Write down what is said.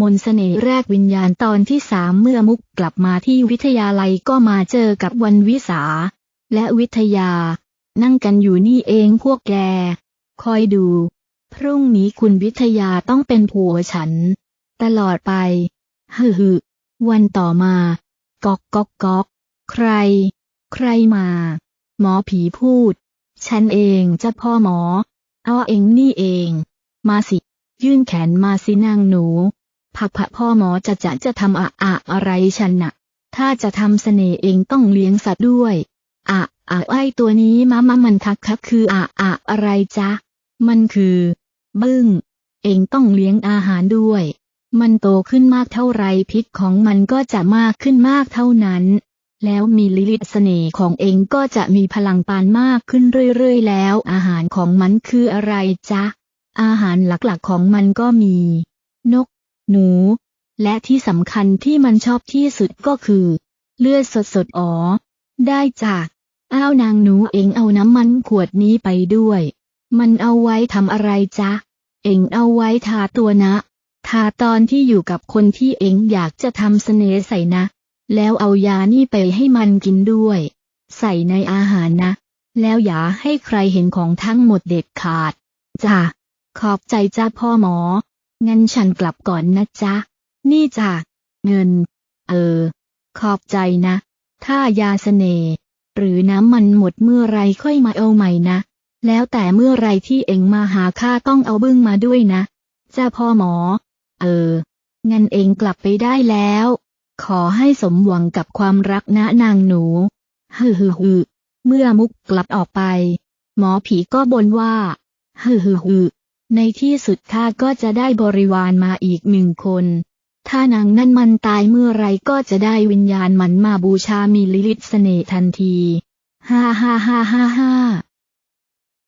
มนต์เสน่ห์แรกวิญญาณตอนที่สามเมื่อมุกกลับมาที่วิทยาลัยก็มาเจอกับวันวิสา และวิทยา นั่งกันอยู่นี่เองพวกแก คอยดู พรุ่งนี้คุณวิทยาต้องเป็นผัวฉัน ตลอดไปฮึฮึวันต่อมา ก๊อกก๊อกก๊อก ใคร ใครมา หมอผีพูด ฉันเองจะพ่อหมอ เอาเองนี่เอง มาสิ ยื่นแขนมาสินางหนู ผักผะพ่อหมอจะจะจะทำอะอะอะไรฉันน่ะ ถ้าจะทำเสน่ห์เองต้องเลี้ยงสัตว์ด้วยอะอะไอตัวนี้มะมะมันคักคักคืออะอะอะไรจ๊ะ มันคือ บึ้ง เองต้องเลี้ยงอาหารด้วย มันโตขึ้นมากเท่าไรพิษของมันก็จะมากขึ้นมากเท่านั้น แล้วมีลิลิตเสน่ห์ของเองก็จะมีพลังปานมากขึ้นเรื่อยๆแล้ว อาหารของมันคืออะไรจ๊ะ อาหารหลักๆของมันก็มี นก หนู และที่สำคัญที่มันชอบที่สุดก็คือ เลือดสดๆอ๋อ ได้จากอ้าวนางหนูเองเอาน้ำมันขวดนี้ไปด้วย มันเอาไว้ทำอะไรจ๊ะ เองเอาไว้ทาตัวนะ ทาตอนที่อยู่กับคนที่เองอยากจะทำเสน่ห์ใส่นะ แล้วเอายานี่ไปให้มันกินด้วย ใส่ในอาหารนะ แล้วอย่าให้ใครเห็นของทั้งหมดเด็ดขาดจ้ะขอบใจจ้าพ่อหมอ งั้นฉันกลับก่อนนะจ๊ะ นี่จ้ะเงิน เออ ขอบใจนะ ถ้ายาเสน่ห์หรือน้ำมันหมดเมื่อไรค่อยมาเอาใหม่นะ แล้วแต่เมื่อไรที่เองมาหาข้าต้องเอาบึ้งมาด้วยนะ จ้าพ่อหมอ เออ งั้นเองกลับไปได้แล้ว ขอให้สมหวังกับความรักนะนางหนู ฮึฮึฮึเมื่อมุกกลับออกไป หมอผีก็บ่นว่า ฮึฮึฮึ ในที่สุดข้าก็จะได้บริวารมาอีกหนึ่งคน ถ้านางนั่นมันตายเมื่อไรก็จะได้วิญญาณมันมาบูชามีลิลิตเสน่ห์ทันที ฮ่าฮ่าฮ่าฮ่าฮ่า